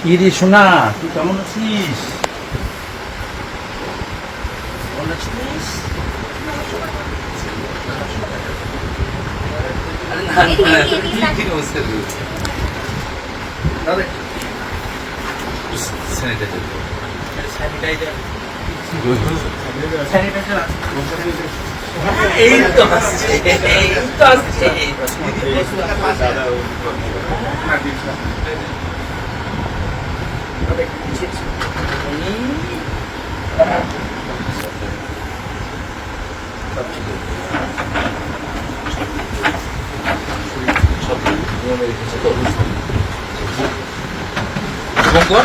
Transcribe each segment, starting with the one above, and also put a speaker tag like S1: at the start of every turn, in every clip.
S1: কি রে সোনা তুই কেমন আছিস? কেমন আছিস? Sanitiser sanitiser sanitiser. এই তো আসছে এই তো আসছে শুভঙ্কর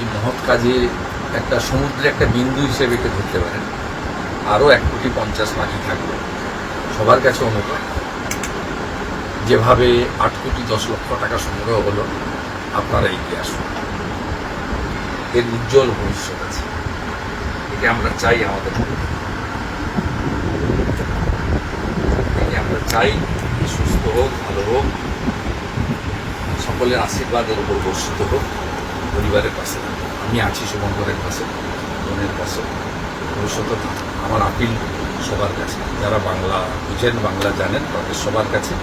S1: এই মহৎ কাজে একটা সমুদ্রে একটা বিন্দু হিসেবে একে ধরতে পারেন আরও এক কোটি পঞ্চাশ বাকি থাকবে। সবার কাছে অনুরোধ, যেভাবে আট কোটি দশ লক্ষ টাকা সংগ্রহ হলো, আপনারা এগিয়ে আসুন। এর উজ্জ্বল ভবিষ্যৎ আছে। একে আমরা চাই আমাদের আমরা চাই সুস্থ হোক, ভালো হোক, সকলের আশীর্বাদের উপর বর্ষিত হোক। পরিবারের পাশে, আমি আছি শুভঙ্করের পাশে, বোনের পাশে। ভবিষ্যতে আমার আপিল সবার কাছে। যারা বাংলা, বুঝেন বাংলা, জানেন, তাদের সবার কাছে।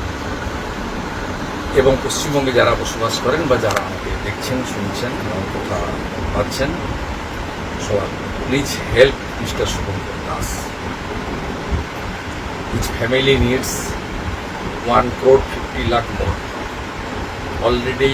S1: এবং পশ্চিমবঙ্গে যারা বসবাস করেন বা যারা আমাকে দেখছেন, শুনছেন এবং কথা পাচ্ছেন সবার please help mister Shubhankar Das. His family needs one crore fifty lakh more already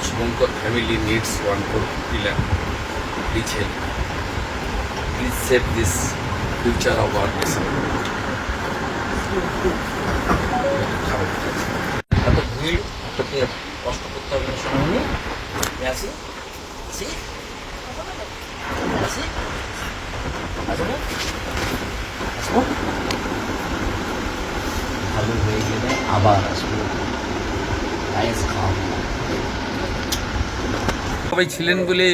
S1: Shubhankar family needs one crore fifty lakh. Please help. Please save this future of our nation. এত ভিড় তোকে কষ্ট করতে হবে না শোনানি আসি আসি আসি আসব আসব
S2: ভালো হয়ে গেলে আবার আসব খাওয়াবো
S1: সবাই ছিলেন বলে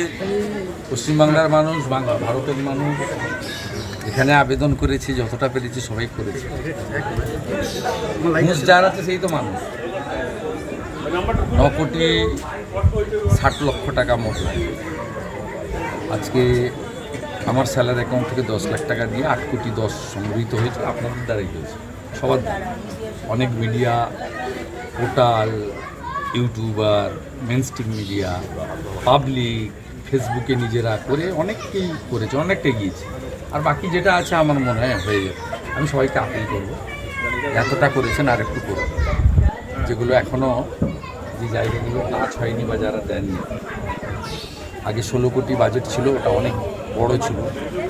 S1: পশ্চিমবাংলার মানুষ বাংলা ভারতের মানুষ। এখানে আবেদন করেছি, যতটা পেরেছি সবাই করেছে। মানুষ যার আছে সেই তো মানুষ। ন কোটি ষাট লক্ষ টাকা মোট। আজকে আমার স্যালারি অ্যাকাউন্ট থেকে দশ লাখ টাকা দিয়ে আট কোটি দশ সংগৃহীত হয়েছে, আপনাদের দ্বারাই হয়েছে। সবার অনেক media, portal, YouTuber mainstream media public ফেসবুকে নিজেরা করে অনেককেই করেছে, অনেকটা এগিয়েছে। আর বাকি যেটা আছে আমার মনে হয়, হয়ে যাবে। আমি সবাইকে আপিল করব। এতটা করেছেন, আর একটু করুন যেগুলো এখনও যে জায়গাগুলো টাচ হয়নি বা যারা দেননি। আগে ষোলো কোটি বাজেট ছিল, ওটা অনেক বড় ছিল।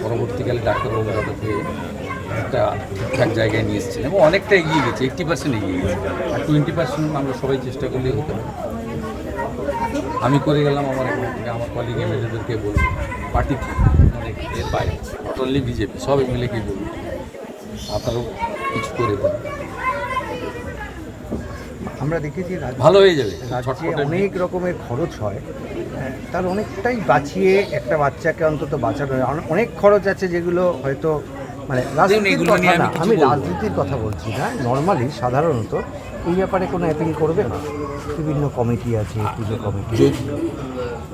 S1: পরবর্তীকালে ডাক্তারবাবু ওটাকে একটা ঠিকঠাক জায়গায় নিয়ে এসেছেন এবং অনেকটা এগিয়ে গেছে এইট্টি পার্সেন্ট এগিয়ে গেছে। আর টোয়েন্টি পার্সেন্ট আমরা সবাই চেষ্টা করলেই হতে আমি করে গেলাম আমার এখান থেকে আমার কলিগ এমএলএদেরকে বলব পার্টি মানে এর বাইরে নট অনলি বিজেপি সব এমএলএকেই বলব? আপনারাও কিছু করে দেন।
S3: আমরা দেখেছি
S1: ভালো হয়ে যাবে
S3: অনেক রকমের খরচ হয়। তার অনেকটাই বাঁচিয়ে একটা বাচ্চাকে অন্তত বাঁচানো হয়। অনে- অনেক খরচ আছে যেগুলো হয়তো মানে রাজনীতির কথা না আমি রাজনীতির কথা বলছি না নর্মালি সাধারণত এই ব্যাপারে কোনো অ্যাপিল করবে না। বিভিন্ন কমিটি আছে পুজো কমিটি।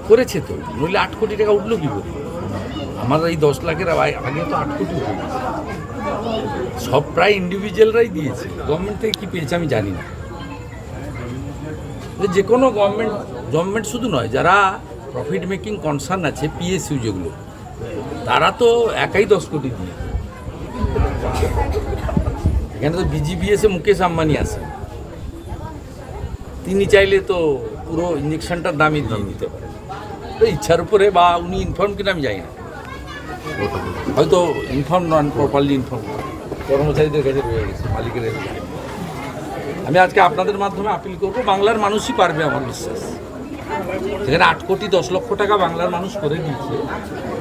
S1: করেছে তো নইলে আট কোটি টাকা উঠল কি করে? আমার এই দশ লাখের আগে তো আট কোটি উঠে সব প্রায় ইন্ডিভিজুয়ালরাই দিয়েছে। গভর্নমেন্ট থেকে কী পেয়েছে আমি জানি না। যে- যে কোনো গভর্নমেন্ট গভর্নমেন্ট শুধু নয় যারা প্রফিট মেকিং কনসার্ন আছে পিএসইউ যেগুলো তারা তো একাই দশ কোটি দিয়ে। এখানে তো বিজিবিএসে মুকেশ আম্বানি আছে। তিনি চাইলে তো পুরো ইঞ্জেকশনটার দামই দিয়ে দিতে পারেন তো ইচ্ছার উপরে বা উনি ইনফর্ম কিনা আমি জানি না। হয়তো ইনফর্ম নন প্রপারলি ইনফর্ম কর্মচারীদের কাছে রয়ে গেছে, মালিকের আমি আজকে আপনাদের মাধ্যমে আপিল করব, বাংলার মানুষই পারবে আমার বিশ্বাস। সেখানে আট কোটি, দশ লক্ষ টাকা বাংলার মানুষ করে দিয়েছে,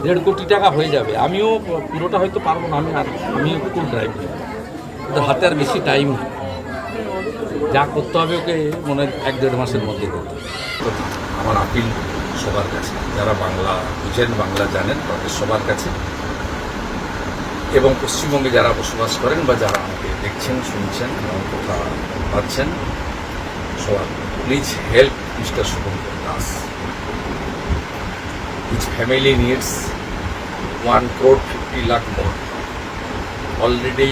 S1: দেড় কোটি টাকা হয়ে যাবে। আমিও পুরোটা হয়তো পারব না, আমি আর আমি একটু ড্রাইভ হাতে আর বেশি টাইম নেই। যা করতে হবে ওকে মনে এক দেড় মাসের মধ্যে করতে হবে। আমার আপিল সবার কাছে। যারা বাংলা বুঝেন বাংলা জানেন, তাদের সবার কাছে। এবং পশ্চিমবঙ্গে যারা বসবাস করেন বা যারা আমাকে দেখছেন, শুনছেন এবং কথা পাচ্ছেন সবার please help mister Shubhankar Das. His family needs one crore fifty lakh more already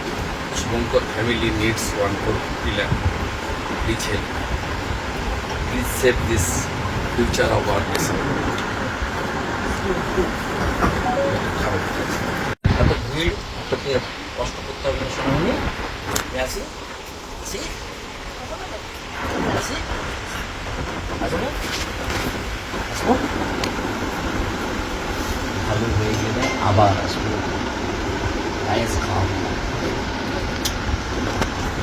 S1: Shubhankar family needs one four pillar লিখে please save this future of আর
S2: ভালো হয়ে গেলে আবার আসব। খাওয়া